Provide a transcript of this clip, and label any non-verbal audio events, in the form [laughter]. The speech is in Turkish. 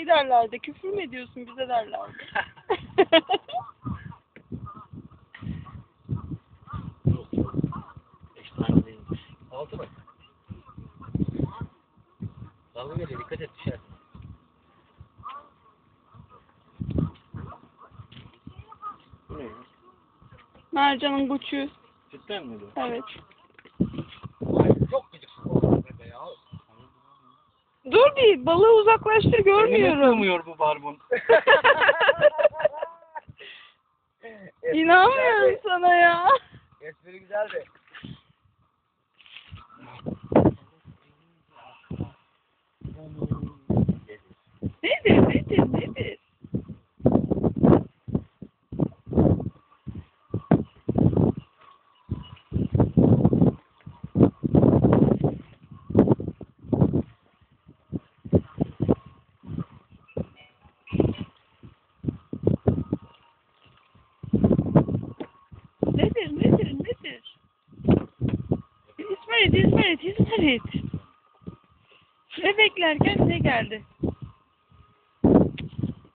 şey derlerdi. Küfür mü ediyorsun bize derlerdi. [laughs] Altı bak. Dalga geliyor dikkat et düşer. Bu ne ya? Mercan'ın buçuğu. Cidden mi bu? Evet. Çok gıcıksın bu bebe ya. Bir balığı uzaklaştır Elime görmüyorum. sığmıyor bu barbun. [laughs] İnanmıyorum sana ya. Espri güzeldi. Nedir nedir nedir? Nedir nedir nedir? İsmail İsmail İsmail. Ne beklerken ne geldi?